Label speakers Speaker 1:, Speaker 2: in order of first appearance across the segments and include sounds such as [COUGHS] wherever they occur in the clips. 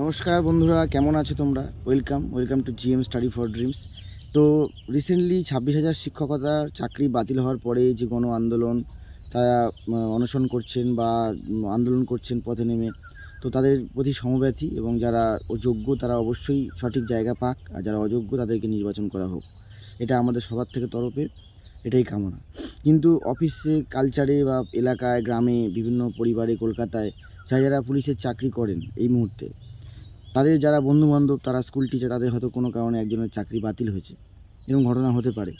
Speaker 1: নমস্কার বন্ধুরা, কেমন আছো তোমরা? Welcome welcome to GM study for dreams তো রিসেন্টলি ছাব্বিশ হাজার শিক্ষকতার চাকরি বাতিল হওয়ার পরে যে গণ আন্দোলন, তারা অনশন করছেন বা আন্দোলন করছেন পথে নেমে, তো তাদের প্রতি সমব্যথী এবং যারা যোগ্য তারা অবশ্যই সঠিক জায়গা পাক, আর যারা অযোগ্য, তাদেরকে নির্বাচন করা হোক। এটা আমাদের সবার থেকে তরফে, এটাই কামনা। কিন্তু অফিসে, কালচারে বা এলাকায়, গ্রামে, বিভিন্ন পরিবারে, কলকাতায়, যারা যারা পুলিশের চাকরি করেন এই মুহূর্তে তাদের যারা বন্ধু বান্ধব তারা স্কুল টিচার তাদের হয়তো কোনো কারণে একজনের চাকরি বাতিল হয়েছে, এরকম ঘটনা হতে পারে।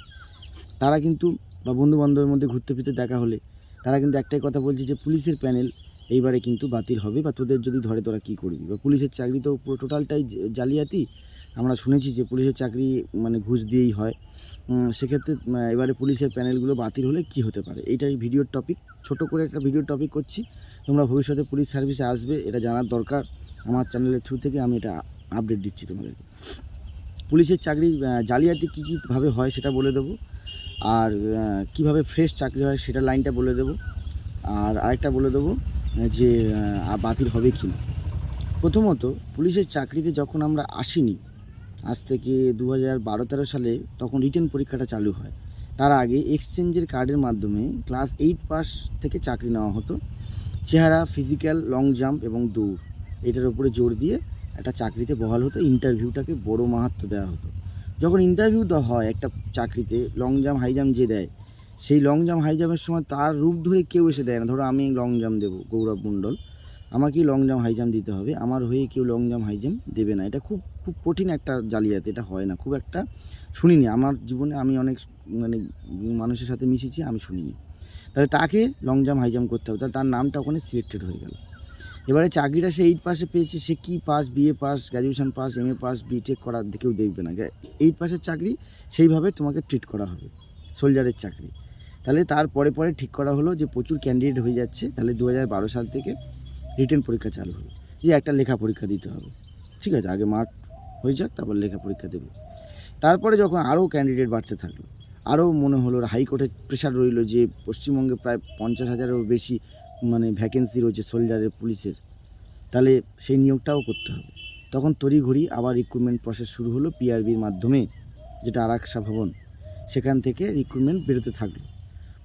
Speaker 1: তারা কিন্তু, বা বন্ধু বান্ধবের মধ্যে ঘুরতে ফিরতে দেখা হলে, তারা কিন্তু একটাই কথা বলছে যে, পুলিশের প্যানেল এইবারে কিন্তু বাতিল হবে, বা তোদের যদি ধরে, তোরা কী করবি? বা পুলিশের চাকরি তো পুরো টোটালটাই জালিয়াতি। আমরা শুনেছি যে, পুলিশের চাকরি মানে ঘুষ দিয়েই হয়। সেক্ষেত্রে এবারে পুলিশের প্যানেলগুলো বাতিল হলে কি হতে পারে? এইটাই ভিডিওর টপিক ছোট করে একটা ভিডিওর টপিক করছি। তোমরা ভবিষ্যতে পুলিশ সার্ভিসে আসবে, এটা জানার দরকার। আমার চ্যানেলের থ্রু থেকে আমি এটা আপডেট দিচ্ছি তোমাদেরকে। পুলিশের চাকরি জালিয়াতি কী কীভাবে হয় সেটা বলে দেবো। আর কীভাবে ফ্রেশ চাকরি হয় সেটা লাইনটা বলে দেবো। আর আরেকটা বলে দেবো যে বাতিল হবে কি না প্রথমত, পুলিশের চাকরিতে যখন আমরা আসিনি, আজ থেকে দু হাজার বারো তেরো সালে তখন রিটার্ন পরীক্ষাটা চালু হয়। তার আগে এক্সচেঞ্জের কার্ডের মাধ্যমে ক্লাস এইট পাস থেকে চাকরি নেওয়া হতো। চেহারা ফিজিক্যাল লং জাম্প এবং দৌড়। এটার উপরে জোর দিয়ে একটা চাকরিতে বহাল হতো ইন্টারভিউটাকে বড় মাহাত্ম দেওয়া হতো। যখন ইন্টারভিউ দেওয়া হয় একটা চাকরিতে লং জাম্প হাই জাম্প যে দেয়, সেই লং জাম্প হাই জাম্পের সময় তার রূপ ধরে কেউ এসে দেয় না। ধরো আমি লং জাম্প দেবো, গৌরব মণ্ডল। আমাকেই লং জাম্প হাই জাম্প দিতে হবে। আমার হয়ে কেউ লং জাম্প হাই জাম্প দেবে না। এটা খুব খুব কঠিন একটা জালিয়াতি, এটা হয় না। খুব একটা শুনিনি। আমার জীবনে আমি অনেক মানে মানুষের সাথে মিশেছি, আমি শুনিনি। তাহলে তাকে লং জাম্প হাই জাম্প করতে হবে। তাহলে তার নামটা ওখানে সিলেক্টেড হয়ে গেল। এবারে চাকরিটা সে এইট পাসে পেয়েছে, সে কি pass BA pass graduation pass M A pass BTech করার দিকেও দেখবে না। এইট পাসের চাকরি সেইভাবে তোমাকে ট্রিট করা হবে, সোলজারের চাকরি। তাহলে তার পরে পরে ঠিক করা হলো যে প্রচুর ক্যান্ডিডেট হয়ে যাচ্ছে, তাহলে দু হাজার বারো সাল থেকে রিটেন পরীক্ষা চালু হলো যে একটা লেখা পরীক্ষা দিতে হবে। ঠিক আছে, আগে মার্ক হয়ে যাক, তারপর লেখা পরীক্ষা দেবে। তারপরে যখন আরও ক্যান্ডিডেট বাড়তে থাকল, আরও মনে হলো হাইকোর্টের প্রেশার রইল যে পশ্চিমবঙ্গে প্রায় পঞ্চাশ হাজারেরও বেশি মানে ভ্যাকেন্সি রয়েছে সোলজারের পুলিশের তাহলে সেই নিয়োগটাও করতে হবে। তখন তড়িঘড়ি আবার রিক্রুটমেন্ট প্রসেস শুরু হলো পিআরবির মাধ্যমে, যেটা আরাকসা ভবন, সেখান থেকে রিক্রুটমেন্ট বেরোতে থাকল।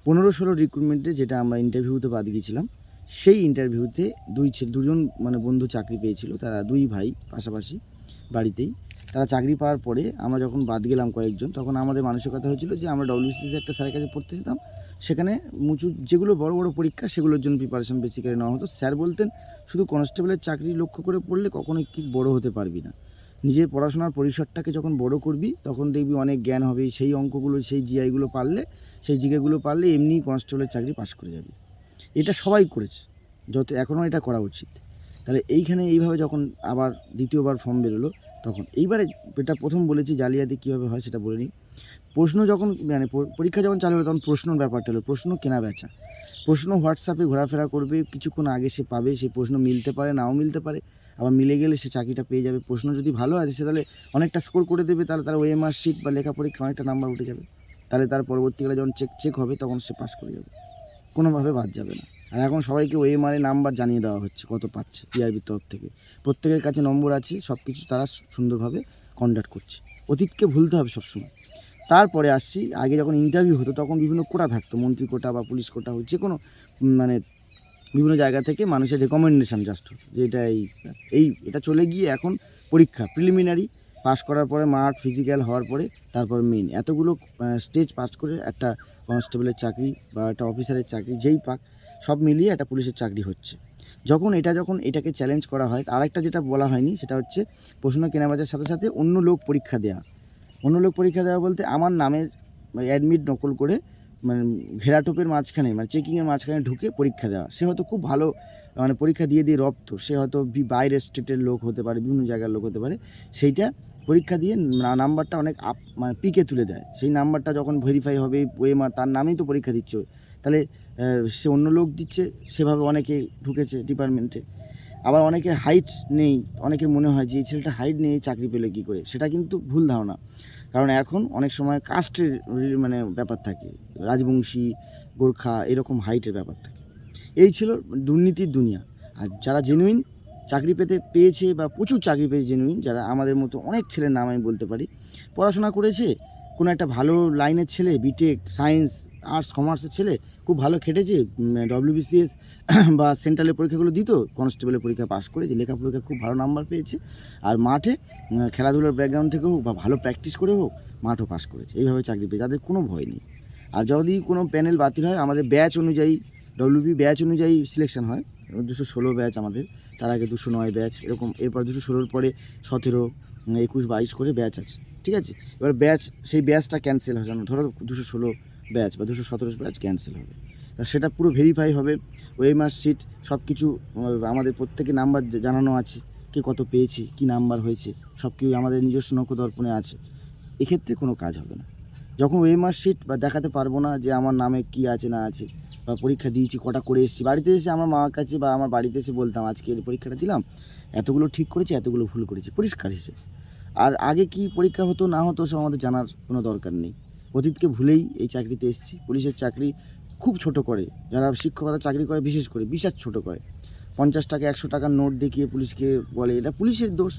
Speaker 1: পনেরো ষোলো রিক্রুটমেন্টে যেটা আমরা ইন্টারভিউতে বাদ গিয়েছিলাম, সেই ইন্টারভিউতে দুই দুজন মানে বন্ধু চাকরি পেয়েছিল, তারা দুই ভাই পাশাপাশি বাড়িতেই। তারা চাকরি পাওয়ার পরে আমরা যখন বাদ গেলাম কয়েকজন, তখন আমাদের মানসিকতা হয়েছিল যে আমরা ডব্লিউসিসি একটা স্যারের কাছে পড়তে যেতাম সেখানে মুচু যেগুলো বড় বড় পরীক্ষা সেগুলোর জন্য প্রিপারেশন বেসিক্যালি নেওয়া হতো। স্যার বলতেন, শুধু কনস্টেবলের চাকরি লক্ষ্য করে পড়লে কখনোই কি বড় হতে পারবি না। নিজের পড়াশোনার পরিসরটাকে যখন বড় করবি, তখন দেখবি অনেক জ্ঞান হবে। সেই অঙ্কগুলো, সেই জিআইগুলো পারলে, সেই জিকেগুলো পারলে এমনি কনস্টেবলের চাকরি পাশ করে যাবি। এটা সবাই করেছে, যত এখনও এটা করা উচিত। তাহলে এইখানে এইভাবে যখন আবার দ্বিতীয়বার ফর্ম বেরোলো, তখন এইবারে এটা প্রথম বলেছি, জালিয়াতি কীভাবে হয় সেটা বলে নিই। প্রশ্ন যখন মানে পরীক্ষা যখন চালু হলো তখন প্রশ্নর ব্যাপারটা হলো, প্রশ্ন কেনা বেচা। প্রশ্ন হোয়াটসঅ্যাপে ঘোরাফেরা করবে, কিছুক্ষণ আগে সে পাবে সেই প্রশ্ন মিলতে পারে, নাও মিলতে পারে। আবার মিলে গেলে সে চাকরিটা পেয়ে যাবে। প্রশ্ন যদি ভালো আছে সে তাহলে অনেকটা স্কোর করে দেবে, তাহলে তার ওএমআর শিট বা লেখা পরীক্ষা অনেকটা নাম্বার উঠে যাবে। তাহলে তার পরবর্তীকালে যখন চেক চেক হবে, তখন সে পাস করে যাবে। কোনোভাবে বাদ যাবে না। আর এখন সবাইকে ওএমআর নাম্বার জানিয়ে দেওয়া হচ্ছে, কত পাচ্ছে টিআরবির তরফ থেকে। প্রত্যেকের কাছে নম্বর আছে সব কিছু তারা সুন্দরভাবে কন্ডাক্ট করছে। অতীতকে ভুলতে হবে সবসময়। তারপরে আসছি, আগে যখন ইন্টারভিউ হতো তখন বিভিন্ন কোটা থাকতো, মন্ত্রী কোটা বা পুলিশ কোটা হোক যে কোনো মানে বিভিন্ন জায়গা থেকে মানুষের রেকমেন্ডেশন জাস্ট হতো যে এটা এই এই, এটা চলে গিয়ে এখন পরীক্ষা প্রিলিমিনারি পাস করার পরে মাঠ ফিজিক্যাল হওয়ার পরে তারপর মেন এতগুলো স্টেজ পাস করে একটা কনস্টেবলের চাকরি বা একটা অফিসারের চাকরি যেই পাক, সব মিলিয়ে একটা পুলিশের চাকরি হচ্ছে। যখন এটা যখন এটাকে চ্যালেঞ্জ করা হয়, আরেকটা যেটা বলা হয়নি সেটা হচ্ছে প্রশ্ন কেনাবেচার সাথে সাথে অন্য লোক পরীক্ষা দেওয়া অন্য লোক পরীক্ষা দেওয়া বলতে আমার নামের অ্যাডমিট নকল করে মানে ঘেরাটোপের মাঝখানে মানে চেকিংয়ের মাঝখানে ঢুকে পরীক্ষা দেওয়া। সে হয়তো খুব ভালো মানে পরীক্ষা দিয়ে দিয়ে রপ্ত। সে হয়তো বাইরের স্টেটের লোক হতে পারে, বিভিন্ন জায়গার লোক হতে পারে। সেইটা পরীক্ষা দিয়ে নাম্বারটা অনেক আপ মানে পিকে তুলে দেয়। সেই নাম্বারটা যখন ভেরিফাই হবে ওয়েমা তার নামেই তো পরীক্ষা দিচ্ছে। তাহলে সে অন্য লোক দিচ্ছে, সেভাবে অনেকে ঢুকেছে ডিপার্টমেন্টে আবার অনেকের হাইট নেই, অনেকের মনে হয় যে এই ছেলেটা হাইট নেই চাকরি পেলে কী করে? সেটা কিন্তু ভুল ধারণা। কারণ এখন অনেক সময় কাস্টের মানে ব্যাপার থাকে। রাজবংশী, গোর্খা এরকম হাইটের ব্যাপার থাকে। এই ছিল দুর্নীতির দুনিয়া। আর যারা জেনুইন চাকরি পেতে পেয়েছে বা প্রচুর চাকরি পেয়েছে জেনুইন যারা আমাদের মতো অনেক ছেলের নাম আমি বলতে পারি, পড়াশোনা করেছে, কোনো একটা ভালো লাইনের ছেলে বিটেক সায়েন্স আর্টস কমার্সের ছেলে খুব ভালো খেটেছে ডব্লিউবিসিএস [COUGHS] বা সেন্ট্রালের পরীক্ষাগুলো দিত কনস্টেবলের পরীক্ষা পাস করে যে লেখাপড়ায় খুব ভালো নাম্বার পেয়েছে, আর মাঠে খেলাধুলার ব্যাকগ্রাউন্ড থেকে হোক বা ভালো প্র্যাকটিস করে হোক, মাঠও পাস করেছে, এইভাবে চাকরি পেয়ে তাদের কোনো ভয় নেই। আর যদি কোনো প্যানেল বাতিল হয়, আমাদের ব্যাচ অনুযায়ী ডব্লিউবি ব্যাচ অনুযায়ী সিলেকশন হয়, দুশো ষোলো ব্যাচ আমাদের, তার আগে দুশো নয় ব্যাচ এরকম, এরপর দুশো ষোলোর পরে সতেরো একুশ, বাইশ করে ব্যাচ আছে, ঠিক আছে? এবার ব্যাচ সেই ব্যাচটা ক্যান্সেল হয় যেন ধরো দুশো ষোলো ব্যাচ বা দুশো সতেরো ব্যাচ ক্যান্সেল হবে। সেটা পুরো ভেরিফাই হবে। ওয়েমার শিট সব কিছু আমাদের প্রত্যেকে নাম্বার জানানো আছে। কে কত পেয়েছে, কি নাম্বার হয়েছে সব কিছু আমাদের নিজস্ব নৌকো দর্পণে আছে। এক্ষেত্রে কোনো কাজ হবে না। যখন ওয়েমার শিট বা দেখাতে পারব না যে আমার নামে কি আছে না আছে, বা পরীক্ষা দিয়েছি, কটা করে এসেছি, বাড়িতে এসে আমার মার কাছে বা আমার বাড়িতে এসে বলতাম, আজকে এই পরীক্ষাটা দিলাম, এতগুলো ঠিক করেছি, এতগুলো ভুল করেছি, পরিষ্কার হিসেবে। আর আগে কি পরীক্ষা হতো, না হতো সব আমাদের জানার কোনো দরকার নেই। অতীতকে ভুলেই এই চাকরিতে এসেছি। পুলিশের চাকরি খুব ছোট করে, যারা শিক্ষকতা চাকরি করে বিশেষ করে বিশেষ ছোট করে। পঞ্চাশ টাকা, একশো টাকার নোট দেখিয়ে পুলিশকে বলে, এটা পুলিশের দোষ।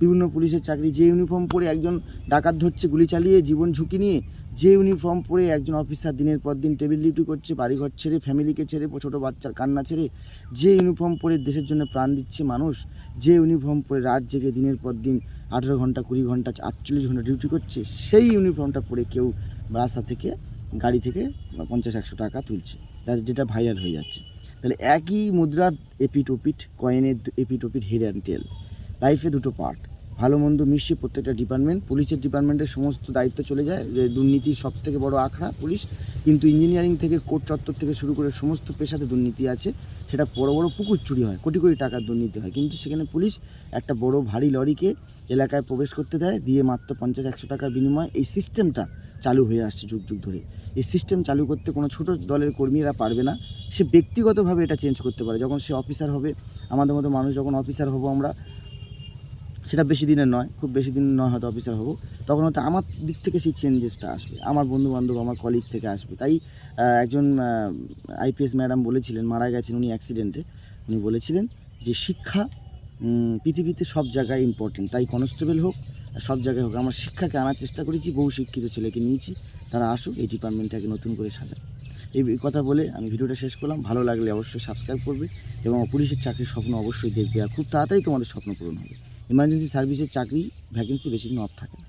Speaker 1: বিভিন্ন পুলিশের চাকরি, যে ইউনিফর্ম পরে একজন ডাকাত ধরছে, গুলি চালিয়ে, জীবন ঝুঁকি নিয়ে যে ইউনিফর্ম পরে একজন অফিসার দিনের পর দিন টেবিল ডিউটি করছে, বাড়িঘর ছেড়ে ফ্যামিলিকে ছেড়ে ছোটো বাচ্চার কান্না ছেড়ে যে ইউনিফর্ম পরে দেশের জন্য প্রাণ দিচ্ছে মানুষ, যে ইউনিফর্ম পরে রাত জেগে দিনের পর দিন আঠেরো ঘণ্টা, কুড়ি ঘণ্টা, আটচল্লিশ ঘণ্টা ডিউটি করছে, সেই ইউনিফর্মটা পরে কেউ রাস্তা থেকে, গাড়ি থেকে পঞ্চাশ, একশো টাকা তুলছে। যেটা ভাইরাল হয়ে যাচ্ছে। তাহলে একই মুদ্রার এপিট ওপিট কয়েনের এপিট ওপিট হেড অ্যান্ড টেল লাইফে দুটো পার্ট ভালো মন্দ মিশিয়ে প্রত্যেকটা ডিপার্টমেন্ট পুলিশের ডিপার্টমেন্টের সমস্ত দায়িত্ব চলে যায়, যে দুর্নীতির সব থেকে বড় আখড়া পুলিশ কিন্তু ইঞ্জিনিয়ারিং থেকে কোর্ট চত্বর থেকে শুরু করে সমস্ত পেশাতে দুর্নীতি আছে, সেটা বড় বড় পুকুর চুরি হয়, কোটি কোটি টাকার দুর্নীতি হয়, কিন্তু সেখানে পুলিশ একটা বড় ভারী লরিকে এলাকায় প্রবেশ করতে দেয়, দিয়ে মাত্র পঞ্চাশ একশো টাকার বিনিময়ে এই সিস্টেমটা চালু হয়ে আসছে যুগ যুগ ধরে। এই সিস্টেম চালু করতে কোনো ছোট দলের কর্মীরা পারবে না, সে ব্যক্তিগতভাবে এটা চেঞ্জ করতে পারে, যখন সে অফিসার হবে, আমাদের মতো মানুষ যখন অফিসার হব আমরা সেটা বেশি দিনের নয়, খুব বেশি দিন নয় হয়তো অফিসার হব। তখন হয়তো আমার দিক থেকে সেই চেঞ্জেসটা আসবে, আমার বন্ধু বান্ধব আমার কলিগ থেকে আসবে। তাই একজন আইপিএস ম্যাডাম বলেছিলেন, মারা গেছেন উনি অ্যাক্সিডেন্টে উনি বলেছিলেন যে শিক্ষা পৃথিবীতে সব জায়গায় ইম্পর্টেন্ট তাই কনস্টেবল হোক, সব জায়গায় হোক, আমার শিক্ষাকে আনার চেষ্টা করেছি, বহু শিক্ষিত ছেলেকে নিয়েছি। তারা আসুক, এই ডিপার্টমেন্টটাকে নতুন করে সাজাক। এই কথা বলে আমি ভিডিওটা শেষ করলাম। ভালো লাগলে অবশ্যই সাবস্ক্রাইব করবে এবং পুলিশের চাকরির স্বপ্ন অবশ্যই দেখবে। আর খুব তাড়াতাড়ি তোমাদের স্বপ্ন পূরণ হবে। ইমার্জেন্সি সার্ভিসের চাকরি ভ্যাকেন্সি বেশি দিন অফ থাকে না।